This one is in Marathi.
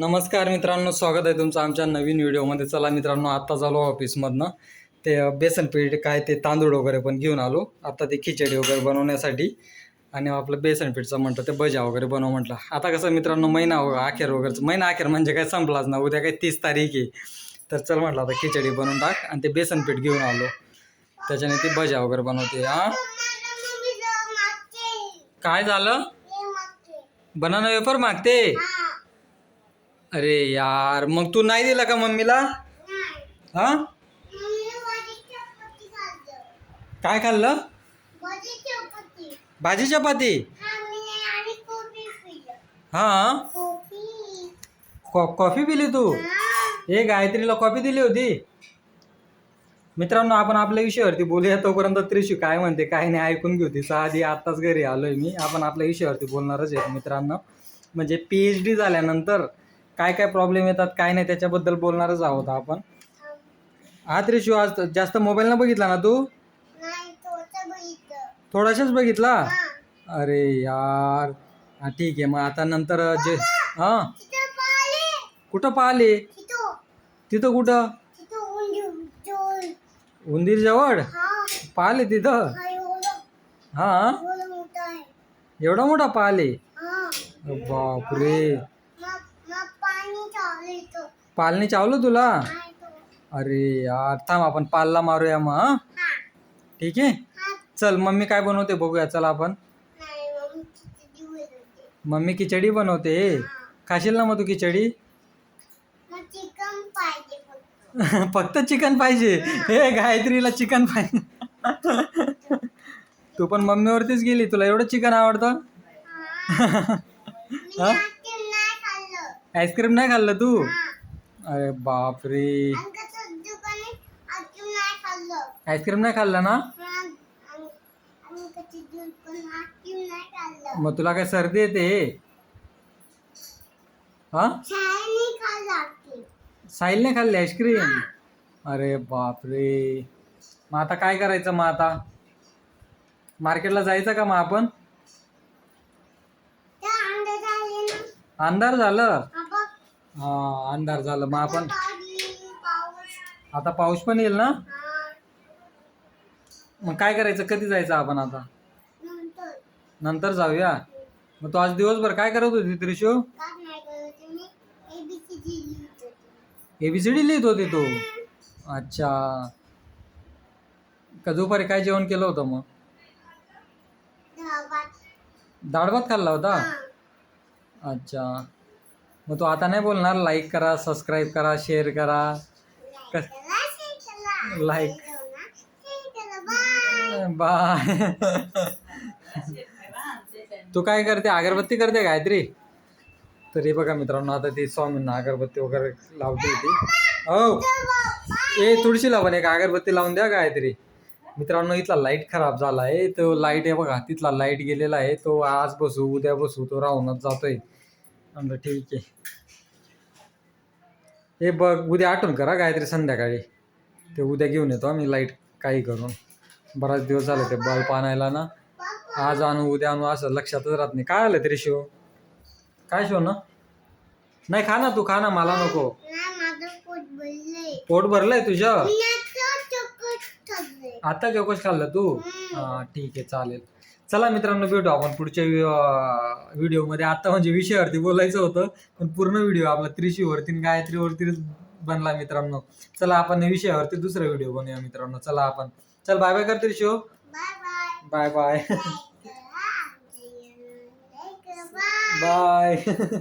नमस्कार मित्रांनो स्वागत आहे तुमचं आमच्या नवीन व्हिडिओमध्ये. चला मित्रांनो आत्ता झालो ऑफिसमधनं. ते बेसन पीठ काय ते तांदूळ वगैरे पण घेऊन आलो. आता ते खिचडी वगैरे बनवण्यासाठी. आणि आपलं बेसन पीठचं म्हटलं ते भजा वगैरे बनव म्हटलं. आता कसं मित्रांनो महिना व- अखेर वगैरे महिना अखेर म्हणजे काय संपलाच ना उद्या काय तीस तारीख आहे. तर चल म्हटलं आता खिचडी बनवून टाक आणि ते बेसन पीठ घेऊन आलो. त्याच्याने ती भजा वगैरे बनवते. हा? काय झालं? बनाना वेफर मागते? अरे यार मग तू नाही दिला का मम्मीला? हा? काय खाल्लं? भाजी चपाती. हा? कॉफी पिली तू? ए गायत्रीला कॉफी दिली होती. मित्रांनो आपण आपल्या विषयावरती बोलूया. तोपर्यंत त्रिशू काय म्हणते काय नाही ऐकून घेऊ तिचं. आधी आत्ताच घरी आलोय मी. आपण आपल्या विषयावरती बोलणारच आहेत मित्रांनो. म्हणजे पी एच डी झाल्यानंतर काय काय प्रॉब्लेम येतात काय नाही त्याच्याबद्दल बोलणारच आहोत आपण. हा त्रिशू आज जास्त मोबाईल न बघितला ना तू? थोडाशाच बघितला? अरे यार. हा ठीक आहे मग आता नंतर जे हा? कुठं पाहिले तिथं. कुठं? उंदीर जवळ पाहिले तिथं? हा एवढा मोठा पाहिले बापरे. पालने चावलं तुला? अरे यार थांब आपण पालला मारूया मग ठीक आहे? चल मम्मी काय बनवते बघूया चल आपण. मम्मी खिचडी बनवते. खाशील ना मग तू खिचडी? फक्त. चिकन पाहिजे? हे. गायत्रीला चिकन पाहिजे. तू पण मम्मीवरतीच गेली तुला एवढं चिकन आवडतं? आईस्क्रीम नाही खाल्लं नाही तू अरे बापरे. आईस्क्रीम नाही खाल्लं. नाही ना? नाही मग तुला काय सर्दी येते? हा? आईस्क्रीम साहिलने खाल्ली आईस्क्रीम? अरे बापरे. मग आता काय करायचं मग आता? मार्केटला जायचं का मग आपण? अंधार झालं? हा अंधार झालं. मग आपण आता पाऊस पण येईल ना? मग काय करायचं? कधी जायचं आपण आता? नंतर जाऊया. मग तू आज दिवसभर काय करत होती त्रिशू? एबीसीडी लिहित होते तू? अच्छा. का दुपारी काय जेवण केलं होतं मग? डाळ भात. खाल्ला होता? अच्छा. मग तू आता नाही बोलणार. लाईक करा सबस्क्राईब करा शेअर करा. कस- लाईक बाय बाय तू काय करते? अगरबत्ती करते गायत्री तर बघा मित्रांनो आता ती स्वामींना अगरबत्ती वगैरे लावते ती. हो. ए तुळशीला पण एक अगरबत्ती लावून द्या गायत्री मित्रांनो इथला लाइट खराब झाला आहे तो लाइट आहे बघा. तिथला लाइट गेलेला आहे. तो आज बसू उद्या बसू तो राहूनच जातोय. म्हणलं ठीक आहे. हे बघ उद्या आठवण करा गायत्री संध्याकाळी. ते उद्या घेऊन येतो आम्ही लाइट काही करून. बराच दिवस झाले ते बल्ब आणायला ना. आज आणू उद्या आणू असं लक्षातच राहत नाही. काय आलं तरी शिव? काय शिव ना? नाही खा ना तू खा ना मला नको. पोट भरलंय तुझं. आता चौकश खाल्लं तू? हा ठीक आहे चालेल. चला मित्रांनो भेटू आपण पुढच्या व्हि- व्हिडिओमध्ये. आता म्हणजे विषयावरती बोलायचं होतं पण पूर्ण व्हिडिओ आपला त्रिशीवरती आणि गायत्रीवरतीच बनला मित्रांनो. चला आपण विषयावरती दुसरा व्हिडिओ बनवूया मित्रांनो. चला आपण. चल बाय बाय कर त्रिशू. Bye bye bye